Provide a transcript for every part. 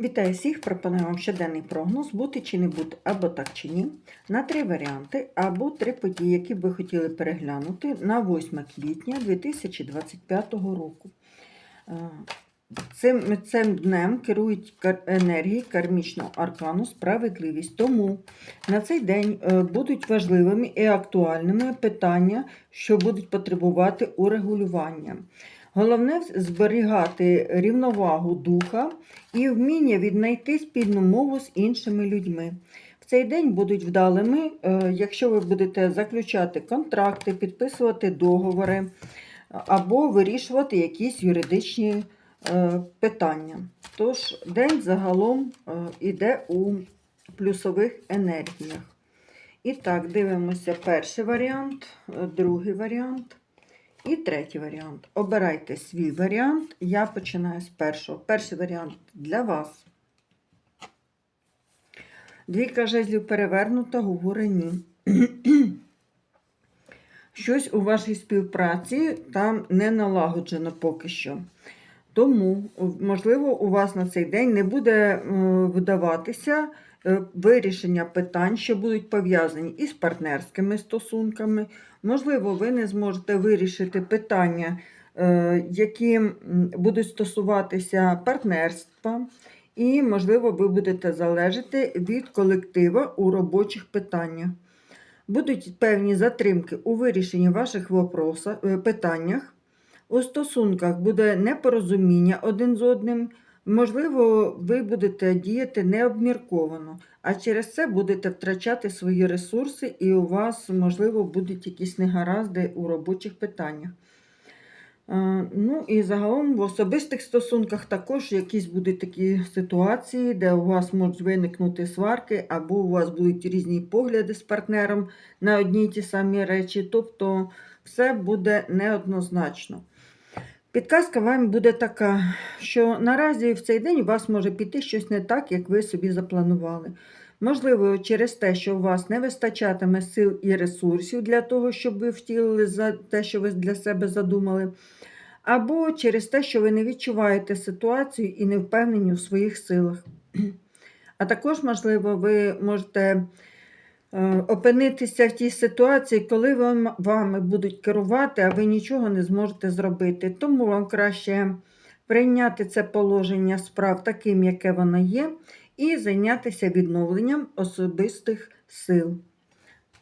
Вітаю всіх! Пропоную вам щоденний прогноз, бути чи не бути, або так чи ні, на три варіанти, або три події, які би хотіли переглянути на 8 квітня 2025 року. Е, Цим, цим днем керують енергії кармічного аркану справедливість. Тому на цей день е, будуть важливими і актуальними питання, що будуть потребувати урегулювання. Головне зберігати рівновагу духа і вміння віднайти спільну мову з іншими людьми. В цей день будуть вдалими, е, якщо ви будете заключати контракти, підписувати договори або вирішувати якісь юридичні е, питання. Тож день загалом е, іде у плюсових енергіях. І так, дивимося перший варіант, е, другий варіант. І третій варіант. Обирайте свій варіант. Я починаю з першого. Перший варіант для вас. Двійка жезлів перевернута, говорить ні. Щось у вашій співпраці там не налагоджено поки що. Тому, можливо, у вас на цей день не буде е, вдаватися е, вирішення питань, що будуть пов'язані із партнерськими стосунками. Можливо, ви не зможете вирішити питання, е, які будуть стосуватися партнерства, і, можливо, ви будете залежати від колектива у робочих питаннях. Будуть певні затримки у вирішенні ваших е, питаннях. У стосунках буде непорозуміння один з одним. Можливо, ви будете діяти необмірковано, а через це будете втрачати свої ресурси, і у вас, можливо, будуть якісь негаразди у робочих питаннях. Е, Ну і загалом в особистих стосунках також якісь будуть такі ситуації, де у вас можуть виникнути сварки, або у вас будуть різні погляди з партнером на одні й ті самі речі. Тобто все буде неоднозначно. Підказка вам буде така, що наразі в цей день у вас може піти щось не так, як ви собі запланували. Можливо, через те, що у вас не вистачатиме сил і ресурсів для того, щоб ви втілили за те, що ви для себе задумали, або через те, що ви не відчуваєте ситуацію і не впевнені у своїх силах. А також, можливо, ви можете опинитися в тій ситуації, коли вам, вами будуть керувати, а ви нічого не зможете зробити. Тому вам краще прийняти це положення справ таким, яке воно є, і зайнятися відновленням особистих сил.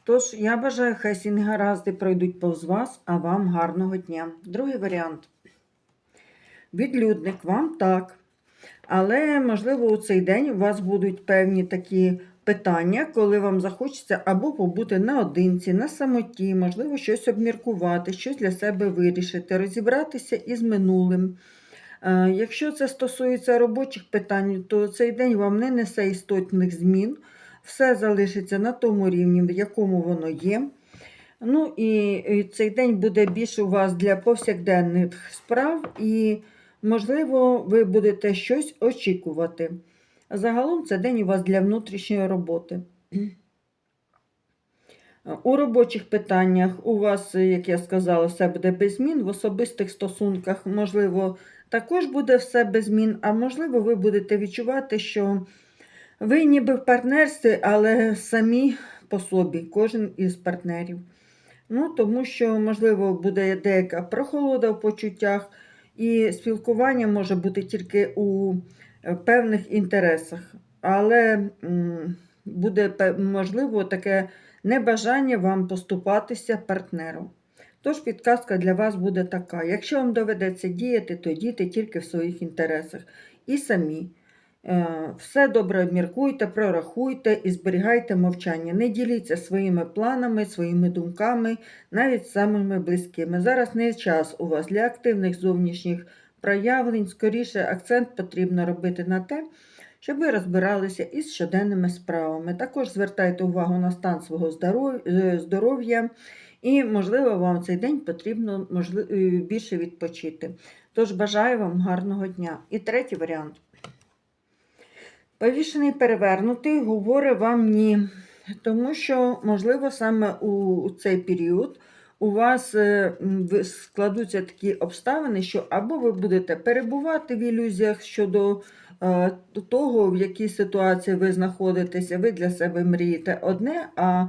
Тож, я бажаю, хай всі негаразди пройдуть повз вас, а вам гарного дня. Другий варіант. Відлюдник, вам так. Але, можливо, у цей день у вас будуть певні такі питання, коли вам захочеться або побути наодинці, на самоті, можливо, щось обміркувати, щось для себе вирішити, розібратися із минулим. Е, Якщо це стосується робочих питань, то цей день вам не несе істотних змін. Все залишиться на тому рівні, в якому воно є. Ну і цей день буде більше у вас для повсякденних справ, і, можливо, ви будете щось очікувати. Загалом це день у вас для внутрішньої роботи. У робочих питаннях у вас, як я сказала, все буде без змін. В особистих стосунках, можливо, також буде все без змін, а можливо, ви будете відчувати, що ви ніби в партнерстві, але самі по собі, кожен із партнерів. Ну, Тому що, можливо, буде деяка прохолода в почуттях, і спілкування може бути тільки у певних інтересах. Але буде, можливо, таке небажання вам поступатися партнером. Тож підказка для вас буде така: якщо вам доведеться діяти, то дійте тільки в своїх інтересах і самі. Е, Все добре обміркуйте, прорахуйте і зберігайте мовчання. Не діліться своїми планами, своїми думками, навіть самими близькими. Зараз не час у вас для активних зовнішніх проявлень. Скоріше акцент потрібно робити на те, щоб ви розбиралися із щоденними справами. Також звертайте увагу на стан свого е, здоров'я, і, можливо, вам цей день потрібно більше відпочити. Тож бажаю вам гарного дня. І третій варіант. Повішений перевернутий говорить вам ні. Тому що, можливо, саме у цей період у вас е, складуться такі обставини, що або ви будете перебувати в ілюзіях щодо е, того, в якій ситуації ви знаходитеся, ви для себе мрієте одне, а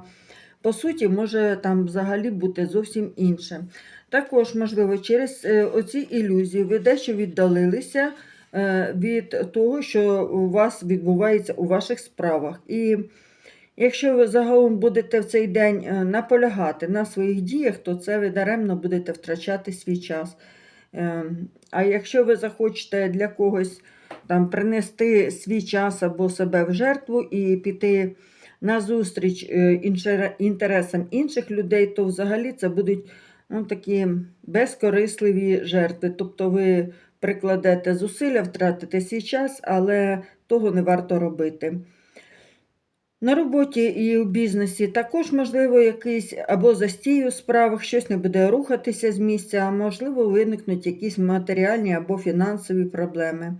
по суті, може там взагалі бути зовсім інше. Також, можливо, через е, оці ілюзії ви дещо віддалилися від того, що у вас відбувається у ваших справах. І якщо ви загалом будете в цей день е, наполягати на своїх діях, то це ви даремно будете втрачати свій час. Е, А якщо ви захочете для когось там принести свій час або себе в жертву і піти на зустріч е, інтересам інших людей, то взагалі це будуть ну, такі безкорисливі жертви. Тобто ви прикладете зусилля, втратите свій час, але того не варто робити. На роботі і у бізнесі також, можливо, якийсь або застій у справах, щось не буде рухатися з місця, а можливо, виникнуть якісь матеріальні або фінансові проблеми.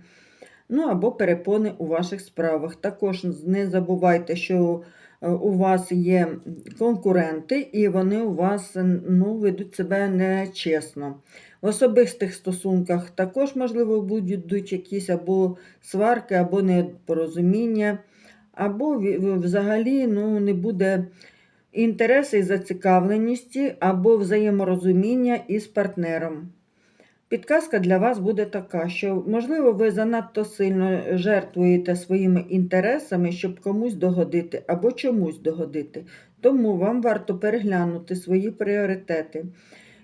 Ну, або перепони у ваших справах. Також не забувайте, що е, у вас є конкуренти, і вони у вас ну, ведуть себе нечесно. В особистих стосунках також, можливо, будуть якісь або сварки, або непорозуміння, або взагалі ну, не буде інтересу і зацікавленості, або взаєморозуміння із партнером. Підказка для вас буде така, що, можливо, ви занадто сильно жертвуєте своїми інтересами, щоб комусь догодити або чомусь догодити. Тому вам варто переглянути свої пріоритети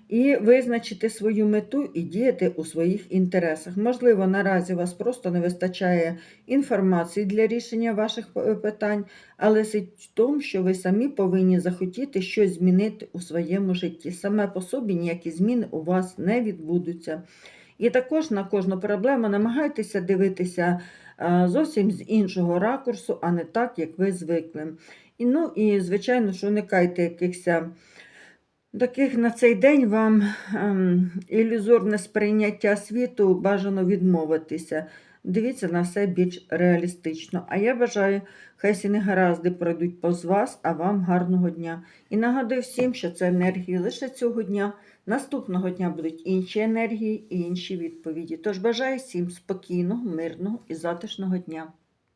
і визначити свою мету і діяти у своїх інтересах. Можливо, наразі у вас просто не вистачає інформації для рішення ваших е, питань, але суть в тому, що ви самі повинні захотіти щось змінити у своєму житті. Саме по собі ніякі зміни у вас не відбудуться. І також на кожну проблему намагайтеся дивитися е, зовсім з іншого ракурсу, а не так, як ви звикли. І, ну, і звичайно, що уникайте якихось е, таких на цей день вам ем, ілюзорне сприйняття світу бажано відмовитися. Дивіться на все більш реалістично. А я бажаю, хай всі негаразди пройдуть повз вас, а вам гарного дня. І нагадую всім, що це енергії лише цього дня. Наступного дня будуть інші енергії і інші відповіді. Тож бажаю всім спокійного, мирного і затишного дня.